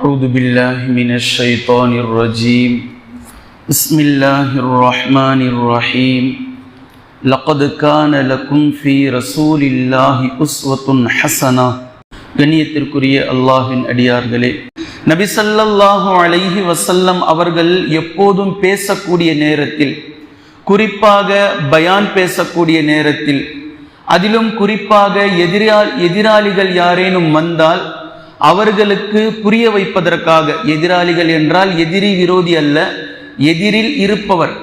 أعوذ بالله من الشيطان الرجيم بسم الله الرحمن الرحيم لقد كان لكم في رسول الله أسوة حسنة கண்ணியத்திற்குரிய அல்லாஹின் அடியார்களே நபி ஸல்லல்லாஹு அலைஹி வஸல்லம் அவர்கள் எப்போதும் பேசக்கூடிய நேரத்தில் குறிப்பாக பயான் பேசக்கூடிய நேரத்தில் அதிலும் குறிப்பாக எதிரா எதிராளிகள் யாரேனும் வந்தால் அவர்களுக்கு புரிய வைப்பதற்காக எதிராளிகள் என்றால் எதிரி விரோதி அல்ல எதிரில் இருப்பவர்.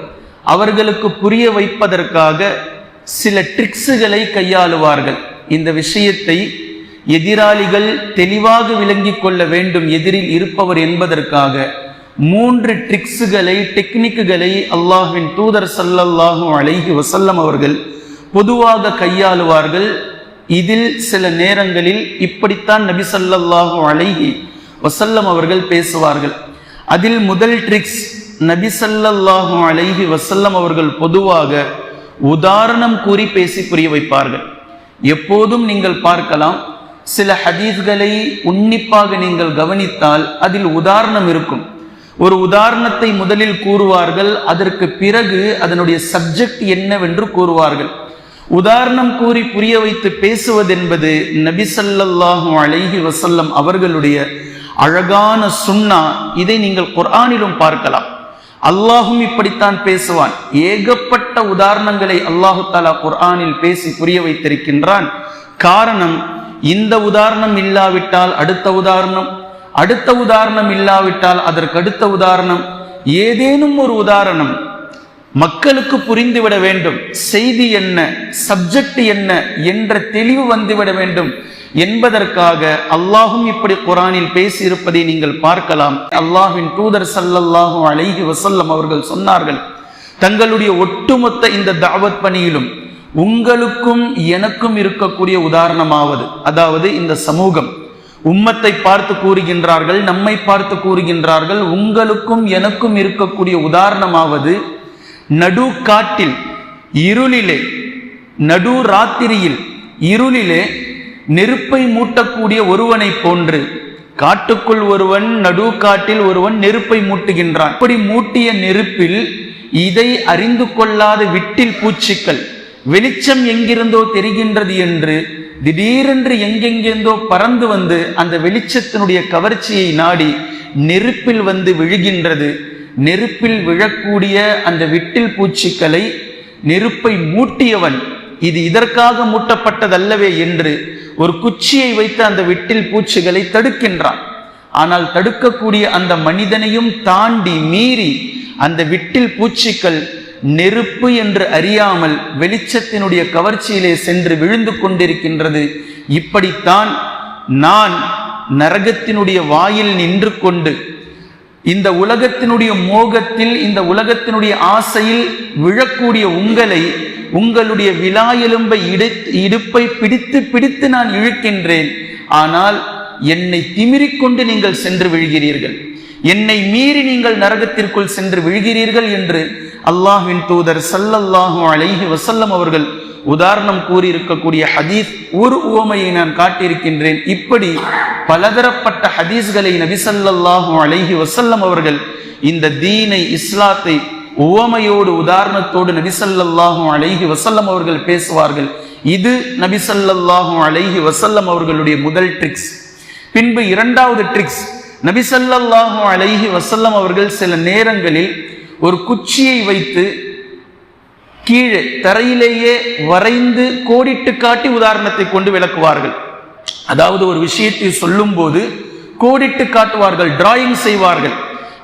அவர்களுக்கு புரிய வைப்பதற்காக சில ட்ரிக்ஸுகளை கையாளுவார்கள். இந்த விஷயத்தை எதிராளிகள் தெளிவாக விளங்கிக் கொள்ள வேண்டும் எதிரில் இருப்பவர் என்பதற்காக. மூன்று ட்ரிக்ஸுகளை டெக்னிக்குகளை அல்லாஹின் தூதர் ஸல்லல்லாஹு அலைஹி வசல்லம் அவர்கள் பொதுவாக கையாளுவார்கள். இதில் சில நேரங்களில் இப்படித்தான் நபி ஸல்லல்லாஹு அலைஹி வசல்லம் அவர்கள் பேசுவார்கள். அதில் முதல் ட்ரிக்ஸ் நபி ஸல்லல்லாஹு அலைஹி வசல்லம் அவர்கள் பொதுவாக உதாரணம் கூறி பேசி புரிய வைப்பார்கள். எப்போதும் நீங்கள் பார்க்கலாம் சில ஹதீஸ்களை உன்னிப்பாக நீங்கள் கவனித்தால் அதில் உதாரணம் இருக்கும். ஒரு உதாரணத்தை முதலில் கூறுவார்கள் அதற்கு பிறகு அதனுடைய சப்ஜெக்ட் என்னவென்று கூறுவார்கள். உதாரணம் கூறி புரிய வைத்து பேசுவதென்பது நபி ஸல்லல்லாஹு அலைஹி வசல்லம் அவர்களுடைய அழகான சுண்ணா இதை நீங்கள் குர்ஆனிலும் பார்க்கலாம். அல்லாஹும் இப்படித்தான் பேசுவான். ஏகப்பட்ட உதாரணங்களை அல்லாஹு தாலா குர்ஆனில் பேசி புரிய வைத்திருக்கின்றான். காரணம் இந்த உதாரணம் இல்லாவிட்டால் அடுத்த உதாரணம் அடுத்த உதாரணம் இல்லாவிட்டால் அதற்கு அடுத்த உதாரணம். ஏதேனும் ஒரு உதாரணம் மக்களுக்கு புரிந்துவிட வேண்டும். செய்தி என்ன சப்ஜெக்ட் என்ன என்ற தெளிவு வந்துவிட வேண்டும். என்பதற்காக அல்லாஹும் இப்படி குரானில் பேசி இருப்பதை நீங்கள் பார்க்கலாம். அல்லாஹின் தூதர் சல்லல்லாஹும் அழகி வசல்லம் அவர்கள் சொன்னார்கள் தங்களுடைய ஒட்டுமொத்த இந்த தாவத் பணியிலும் உங்களுக்கும் எனக்கும் இருக்கக்கூடிய உதாரணமாவது அதாவது இந்த சமூகம். உம்மத்தை பார்த்து கூறுகின்றார்கள் நம்மை பார்த்து கூறுகின்றார்கள் உங்களுக்கும் எனக்கும் இருக்கக்கூடிய உதாரணமாவது நடு காட்டில் இருளிலே நடு ராத்திரியில் இருளிலே நெருப்பை மூட்டக்கூடிய ஒருவனை போன்று காட்டுக்குள் ஒருவன் நடு காட்டில் ஒருவன் நெருப்பை மூட்டுகின்றான். இப்படி மூட்டிய நெருப்பில் இதை அறிந்து கொள்ளாத விட்டில் பூச்சிக்கள் வெளிச்சம் எங்கிருந்தோ தெரிகின்றது என்று திடீரென்று எங்கெங்கெந்தோ பறந்து வந்து அந்த வெளிச்சத்தினுடைய கவர்ச்சியை நாடி நெருப்பில் வந்து விழுகின்றது. நெருப்பில் விழக்கூடிய அந்த விட்டில் பூச்சிகளை நெருப்பை மூட்டியவன். இது இதற்காக மூட்டப்பட்டதல்லவே என்று ஒரு குச்சியை வைத்து அந்த விட்டில் பூச்சிகளை தடுக்கின்றான். ஆனால் தடுக்கக்கூடிய அந்த மனிதனையும் தாண்டி மீறி அந்த விட்டில் பூச்சிகள் நெருப்பு என்று அறியாமல் வெளிச்சத்தினுடைய கவர்ச்சியிலே சென்று விழுந்து கொண்டிருக்கின்றது. இப்படித்தான் நான் நரகத்தினுடைய வாயில் நின்று கொண்டு இந்த உலகத்தினுடைய மோகத்தில் இந்த உலகத்தினுடைய ஆசையில் விழக்கூடிய உங்களை உங்களுடைய விழா எலும்பை இடுப்பை பிடித்து பிடித்து நான் இழுக்கின்றேன். ஆனால் என்னை திமிரிக்கொண்டு நீங்கள் சென்று விழுகிறீர்கள். என்னை மீறி நீங்கள் நரகத்திற்குள் சென்று விழுகிறீர்கள் என்று அல்லாஹின் தூதர் சல்லல்லாஹு அலைஹி வசல்லம் அவர்கள் உதாரணம் கூறியிருக்கக்கூடிய ஹதீஸ் ஒரு உவமையை நான் காட்டியிருக்கின்றேன். இப்படி பலதரப்பட்ட ஹதீஸ்களை நபிசல்லாஹு அலைஹி வசல்லம் அவர்கள் இந்த தீனை இஸ்லாத்தை உவமையோடு உதாரணத்தோடு நபிசல்லாஹு அலைஹி வசல்லம் அவர்கள் பேசுவார்கள். இது நபிசல்லாஹு அலைஹி வசல்லம் அவர்களுடைய முதல் ட்ரிக்ஸ் பின்பு இரண்டாவது ட்ரிக்ஸ் நபிசல்லாஹு அலைஹி வசல்லம் அவர்கள் சில நேரங்களில் ஒரு குச்சியை வைத்து கீழே தரையிலேயே வரைந்து கோடிட்டு காட்டி உதாரணத்தை கொண்டு விளக்குவார்கள். அதாவது ஒரு விஷயத்தை சொல்லும் போது கோடிட்டு காட்டுவார்கள் டிராயிங் செய்வார்கள்.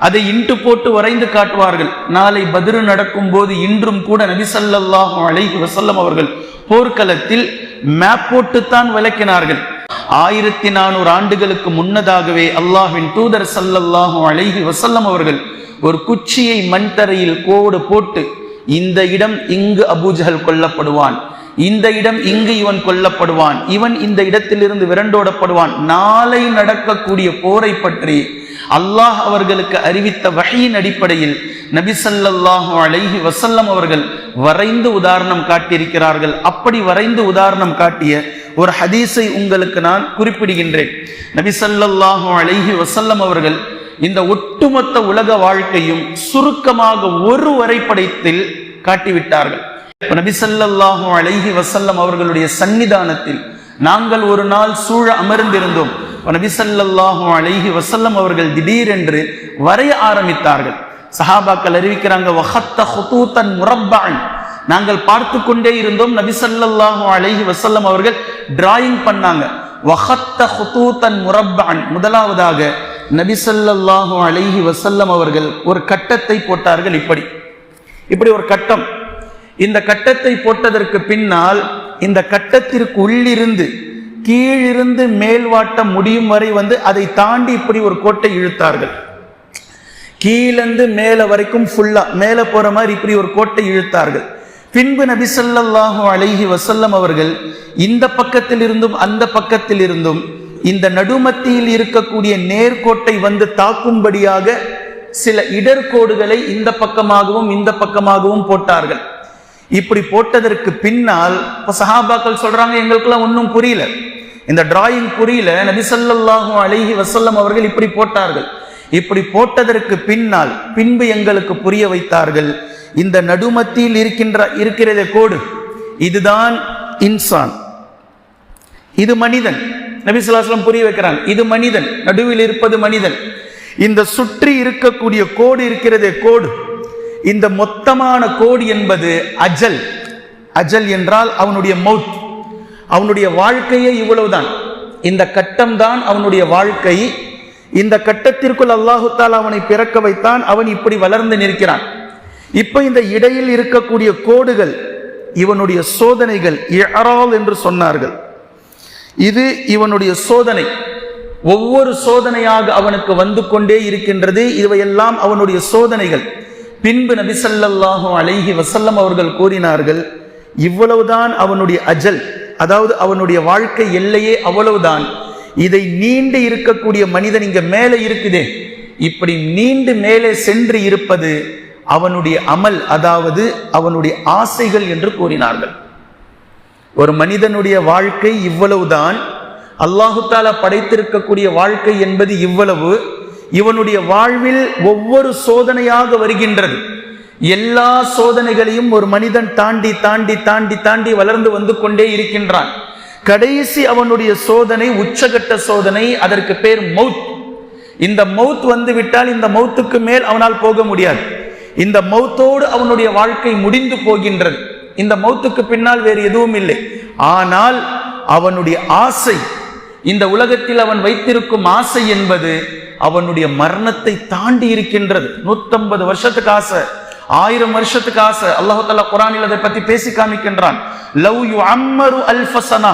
அதை இன்று போட்டு வரைந்து காட்டுவார்கள். நாளை பதிரு நடக்கும் போது இன்றும் கூட நபிசல்லாஹு அலைஹி வசல்லம் அவர்கள் போர்க்களத்தில் மேப் போட்டுத்தான் விளக்கினார்கள். ஆயிரத்தி நானூறு ஆண்டுகளுக்கு முன்னதாகவே அல்லாஹின் தூதர் சல்லல்லாஹு அழகி வசல்லம் அவர்கள் ஒரு குச்சியை மண் தரையில் கோடு போட்டு இந்த இடம் இங்கு அபூஜஹல் கொல்லப்படுவான் இந்த இடம் இங்கு இவன் கொல்லப்படுவான் இவன் இந்த இடத்திலிருந்து விரண்டோடப்படுவான் நாளை நடக்கக்கூடிய போரை பற்றி அல்லாஹ் அவர்களுக்கு அறிவித்த வகையின் அடிப்படையில் நபி ஸல்லல்லாஹு அலைஹி அவர்கள் வரைந்து உதாரணம் காட்டியிருக்கிறார்கள். அப்படி வரைந்து உதாரணம் காட்டிய ஒரு ஹதீஸை உங்களுக்கு நான் குறிப்பிடுகின்றேன். நபி ஸல்லல்லாஹு வசல்லம் அவர்கள் இந்த ஒட்டுமொத்த உலக வாழ்க்கையும் சுருக்கமாக ஒரு வரைபடத்தில் காட்டிவிட்டார்கள். இப்ப நபி வசல்லம் அவர்களுடைய சன்னிதானத்தில் நாங்கள் ஒரு நாள் சூழ அமர்ந்திருந்தோம். இப்ப நபி வசல்லம் அவர்கள் திடீரென்று வரைய ஆரம்பித்தார்கள். சஹாபாக்கள் அறிவிக்கிறாங்க வஹத்த நாங்கள் பார்த்து கொண்டே இருந்தோம். நபி அலஹி வசல்லம் அவர்கள் டிராயிங் பண்ணாங்க. வஹத்த ஹுதூத்தன் முரப்பான் முதலாவதாக நபி அலஹி வசல்லம் அவர்கள் ஒரு கட்டத்தை போட்டார்கள் இப்படி. இப்படி ஒரு கட்டம். இந்த கட்டத்தை போட்டதற்கு பின்னால் இந்த கட்டத்திற்கு உள்ளிருந்து கீழிருந்து மேல்வாட்டம் முடியும் வரை வந்து அதை தாண்டி இப்படி ஒரு கோட்டை இழுத்தார்கள். கீழிருந்து மேலே வரைக்கும் ஃபுல்லா மேலே போற மாதிரி இப்படி ஒரு கோட்டை இழுத்தார்கள். பின்பு நபி சொல்லாஹு அலைஹி வசல்லம் அவர்கள் இந்த பக்கத்தில் இருந்தும் அந்த பக்கத்தில் இருந்தும் இந்த நடுமத்தியில் இருக்கக்கூடிய நேர்கோட்டை வந்து தாக்கும்படியாக சில இடர்கோடுகளை இந்த பக்கமாகவும் இந்த பக்கமாகவும் போட்டார்கள். இப்படி போட்டதற்கு பின்னால் இப்போ சஹாபாக்கள் சொல்றாங்க எங்களுக்கெல்லாம் ஒன்றும் புரியல. இந்த டிராயிங் புரியல நபிசல்லாஹும் அழகி வசல்லம் அவர்கள் இப்படி போட்டார்கள். இப்படி போட்டதற்கு பின்னால் பின்பு எங்களுக்கு புரிய வைத்தார்கள். இந்த நடுமத்தியில் இருக்கின்ற இருக்கிறத கோடு. இதுதான் இன்சான். இது மனிதன். நபி புரிய வைக்கிறாங்க. இது மனிதன். நடுவில் இருப்பது மனிதன். இந்த சுற்றி இருக்கக்கூடிய கோடு இருக்கிறதே கோடு. இந்த மொத்தமான கோடு என்பது அஜல். அஜல் என்றால் அவனுடைய மவுத். அவனுடைய வாழ்க்கையே இவ்வளவுதான். இந்த கட்டம் தான் அவனுடைய வாழ்க்கை. இந்த கட்டத்திற்குள் அல்லாஹு தாலா அவனை பிறக்க வைத்தான். அவன் இப்படி வளர்ந்து நிற்கிறான். இப்ப இந்த இடையில் இருக்கக்கூடிய கோடுகள் இவனுடைய சோதனைகள் இஅரால் என்று சொன்னார்கள். இது இவனுடைய சோதனை. ஒவ்வொரு சோதனையாக அவனுக்கு வந்து கொண்டே இருக்கின்றது இவையெல்லாம் அவனுடைய சோதனைகள். பின்பு நபிசல்லாஹு அலைஹி வசல்லம் அவர்கள் கூறினார்கள் இவ்வளவுதான் அவனுடைய அஜல் அதாவது அவனுடைய வாழ்க்கை எல்லையே அவ்வளவுதான். இதை நீண்டு இருக்கக்கூடிய மனிதன் இங்க மேலே இருக்குதே. இப்படி நீண்டு மேலே சென்று இருப்பது அவனுடைய அமல் அதாவது அவனுடைய ஆசைகள் என்று கூறினார்கள். ஒரு மனிதனுடைய வாழ்க்கை இவ்வளவுதான். அல்லாஹு படைத்திருக்கக்கூடிய வாழ்க்கை என்பது இவ்வளவு. இவனுடைய வாழ்வில் ஒவ்வொரு சோதனையாக வருகின்றது. எல்லா சோதனைகளையும் ஒரு மனிதன் தாண்டி தாண்டி தாண்டி தாண்டி வளர்ந்து வந்து கொண்டே இருக்கின்றான். கடைசி அவனுடைய சோதனை உச்சகட்ட சோதனை அதற்கு பேர் மவுத் இந்த மவுத் வந்து விட்டால் இந்த மவுத்துக்கு மேல் அவனால் போக முடியாது. இந்த மௌத்தோடு அவனுடைய வாழ்க்கை முடிந்து போகின்றது. இந்த மௌத்துக்கு பின்னால் வேறு எதுவும் இல்லை. ஆனால் அவனுடைய ஆசை இந்த உலகத்தில் அவன் வைத்திருக்கும் ஆசை என்பது அவனுடைய மரணத்தை தாண்டி இருக்கின்றது. நூத்தம்பது வருஷத்துக்கு ஆசை ஆயிரம் வருஷத்துக்கு ஆசை. அல்லாஹு தாலா குரானில் அதை பத்தி பேசி காமிக்கின்றான். லவ் யு அம்மரு அல்ஃபசனா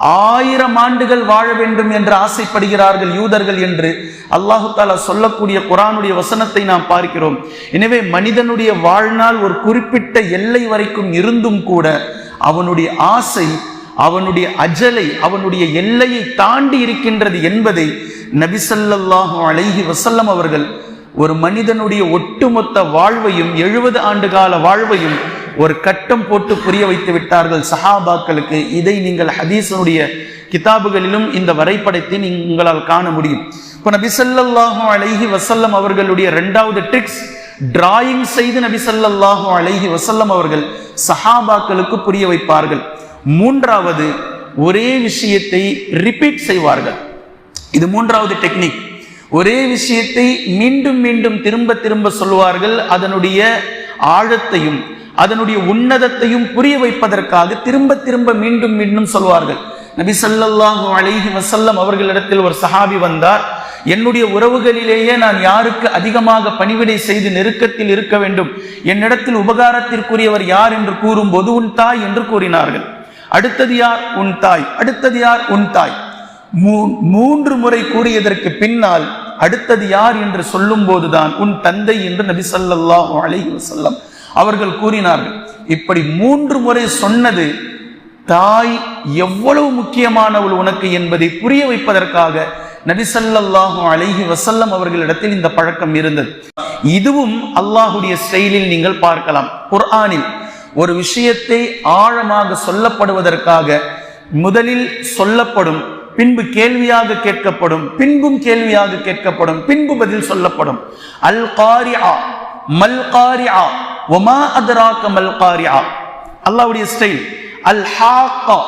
ஆயிரம் ஆண்டுகள் வாழ வேண்டும் என்று ஆசைப்படுகிறார்கள் யூதர்கள் என்று அல்லாஹு தாலா சொல்லக்கூடிய குரானுடைய வசனத்தை நாம் பார்க்கிறோம். எனவே மனிதனுடைய வாழ்நாள் ஒரு குறிப்பிட்ட எல்லை வரைக்கும் இருந்தும் கூட அவனுடைய ஆசை அவனுடைய அஜலை அவனுடைய எல்லையை தாண்டி இருக்கின்றது என்பதை நபிசல்லாஹு அழகி வசல்லம் அவர்கள் ஒரு மனிதனுடைய ஒட்டுமொத்த வாழ்வையும் எழுபது ஆண்டு கால வாழ்வையும் ஒரு கட்டம் போட்டு புரிய வைத்து விட்டார்கள் சஹாபாக்களுக்கு. இதை நீங்கள் ஹதீசனுடைய கிதாபுகளிலும் இந்த வரைபடத்தை உங்களால் காண முடியும். இப்போ நபி ஸல்லல்லாஹு அலைஹி வசல்லம் அவர்களுடைய ரெண்டாவது ட்ரிக்ஸ் டிராயிங் செய்து நபி ஸல்லல்லாஹு அலைஹி வசல்லம் அவர்கள் சஹாபாக்களுக்கு புரிய வைப்பார்கள். மூன்றாவது ஒரே விஷயத்தை ரிப்பீட் செய்வார்கள். இது மூன்றாவது டெக்னிக் ஒரே விஷயத்தை மீண்டும் மீண்டும் திரும்ப திரும்ப சொல்வார்கள் அதனுடைய ஆழத்தையும் அதனுடைய உன்னதத்தையும் புரிய வைப்பதற்காக திரும்ப திரும்ப மீண்டும் மீண்டும் சொல்வார்கள். நபி சல்லாஹு அலைஹி வசல்லம் அவர்களிடத்தில் ஒரு சஹாபி வந்தார். என்னுடைய உறவுகளிலேயே நான் யாருக்கு அதிகமாக பணிவிடை செய்து நெருக்கத்தில் இருக்க வேண்டும்? என்னிடத்தில் உபகாரத்திற்குரியவர் யார் என்று கூறும்போது உன் தாய் என்று கூறினார்கள். அடுத்தது யார்? உன் தாய். அடுத்தது யார்? உன் தாய். மூ- மூன்று முறை கூறியதற்கு பின்னால் அடுத்தது யார்? என்று சொல்லும் போதுதான் உன் தந்தை என்று நபி சல்லாஹு அலைஹி வசல்லம் அவர்கள் கூறினார்கள் இப்படி மூன்று முறை சொன்னது தாய் எவ்வளவு முக்கியமானவள் உனக்கு என்பதை புரிய வைப்பதற்காக நபி அழகி வசல்லம் அவர்களிடத்தில் இந்த பழக்கம் இருந்தது. இதுவும் அல்லாஹுடைய ஸ்டைலில் நீங்கள் பார்க்கலாம். குர்ஆனில் ஒரு விஷயத்தை ஆழமாக சொல்லப்படுவதற்காக முதலில் சொல்லப்படும் பின்பு கேள்வியாக கேட்கப்படும் பின்பும் கேள்வியாக கேட்கப்படும் பின்பு பதில் சொல்லப்படும். அல் காரியா மல்காரியா ஒமா அதராக்க மல்காரியா அல்லாவுடைய ஸ்டைல் அல் ஹாக்கா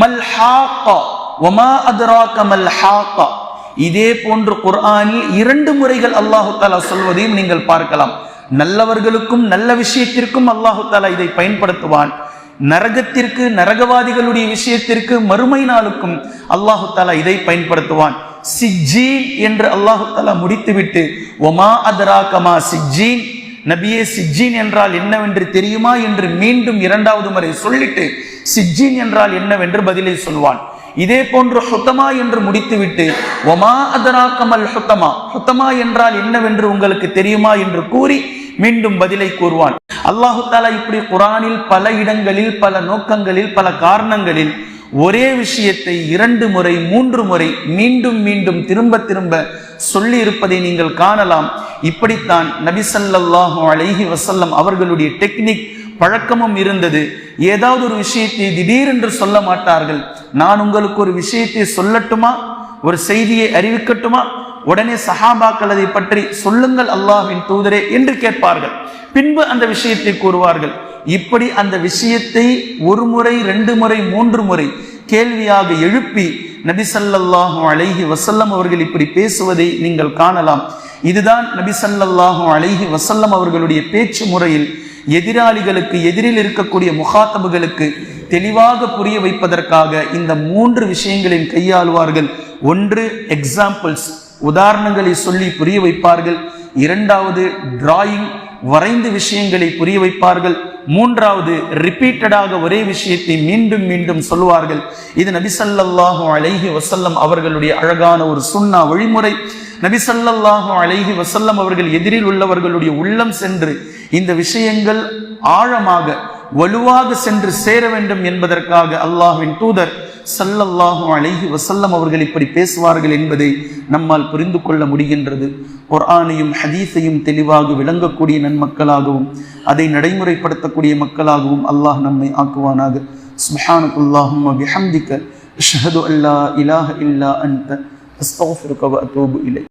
மல் ஹாக்கா ஒமா அதராக்க மல் ஹாக்கா இதே போன்று குர்ஆனில் இரண்டு முறைகள் அல்லாஹு தாலா சொல்வதையும் நீங்கள் பார்க்கலாம். நல்லவர்களுக்கும் நல்ல விஷயத்திற்கும் அல்லாஹு தாலா இதை பயன்படுத்துவான். நரகத்திற்கு நரகவாதிகளுடைய விஷயத்திற்கு மறுமை நாளுக்கும் அல்லாஹு தாலா இதை பயன்படுத்துவான். சிஜ்ஜீன் என்று அல்லாஹு தாலா முடித்துவிட்டு ஒமா அதராகமா சிஜீன் நபியே சிஜீன் என்றால் என்னவென்று தெரியுமா என்று மீண்டும் இரண்டாவது முறை சொல்லிட்டு சிஜீன் என்றால் என்னவென்று பதிலை சொல்வான். இதே போன்று சுத்தமா என்று முடித்துவிட்டு ஒமா அதராக்கமல் சுத்தமா சுத்தமா என்றால் என்னவென்று உங்களுக்கு தெரியுமா? என்று கூறி மீண்டும் பதிலை கூறுவான். அல்லாஹு தாலா இப்படி குரானில் பல இடங்களில் பல நோக்கங்களில் பல காரணங்களில் ஒரே விஷயத்தை இரண்டு முறை மூன்று முறை மீண்டும் மீண்டும் திரும்ப திரும்ப சொல்லி இருப்பதை நீங்கள் காணலாம். இப்படித்தான் நபிசல்லாஹு அழகி வசல்லம் அவர்களுடைய டெக்னிக் பழக்கமும் இருந்தது. ஏதாவது ஒரு விஷயத்தை திடீரென்று சொல்ல மாட்டார்கள். நான் உங்களுக்கு ஒரு விஷயத்தை சொல்லட்டுமா? ஒரு செய்தியை அறிவிக்கட்டுமா? உடனே சஹாபாக்கள் அதை பற்றி சொல்லுங்கள் அல்லாஹின் தூதரே என்று கேட்பார்கள். பின்பு அந்த விஷயத்தை கூறுவார்கள். இப்படி அந்த விஷயத்தை ஒரு முறை ரெண்டு முறை மூன்று முறை கேள்வியாக எழுப்பி நபிசல்லாஹு அழகி அலைஹி அவர்கள் இப்படி பேசுவதை நீங்கள் காணலாம். இதுதான் நபிசல்லாஹு அழகி அலைஹி அவர்களுடைய பேச்சு முறையில் எதிராளிகளுக்கு எதிரில் இருக்கக்கூடிய முகாத்தபுகளுக்கு தெளிவாக புரிய வைப்பதற்காக இந்த மூன்று விஷயங்களின் கையாளுவார்கள். ஒன்று எக்ஸாம்பிள்ஸ் உதாரணங்களை சொல்லி புரிய வைப்பார்கள். இரண்டாவது டிராயிங் வரைந்து விஷயங்களை புரிய வைப்பார்கள். மூன்றாவது ரிப்பீட்டடாக ஒரே விஷயத்தை மீண்டும் மீண்டும் சொல்லுவார்கள். இது நபி ஸல்லல்லாஹு அலைஹி அவர்களுடைய அழகான ஒரு சுண்ணா வழிமுறை. நபி ஸல்லல்லாஹு அலைஹி அவர்கள் எதிரில் உள்ளவர்களுடைய உள்ளம் சென்று இந்த விஷயங்கள் ஆழமாக வலுவாக சென்று சேர வேண்டும் என்பதற்காக அல்லாஹ்வின் தூதர் சல்லல்லாஹும் அழகி வசல்லம் அவர்கள் இப்படி பேசுவார்கள் என்பதை நம்மால் புரிந்து கொள்ள முடிகின்றது. குர்ஆனையும் ஹதீஸையும் தெளிவாக விளங்கக்கூடிய நன்மக்களாகவும் அதை நடைமுறைப்படுத்தக்கூடிய மக்களாகவும் அல்லாஹ் நம்மை ஆக்குவானாக. சுஹானுல்லாஹும் அபிஹம்திக்க ஷஹது அல்லா இலாஹ இல்லா அன்த அஸ்தோஃபிருக்கவ அத்தூபு இலை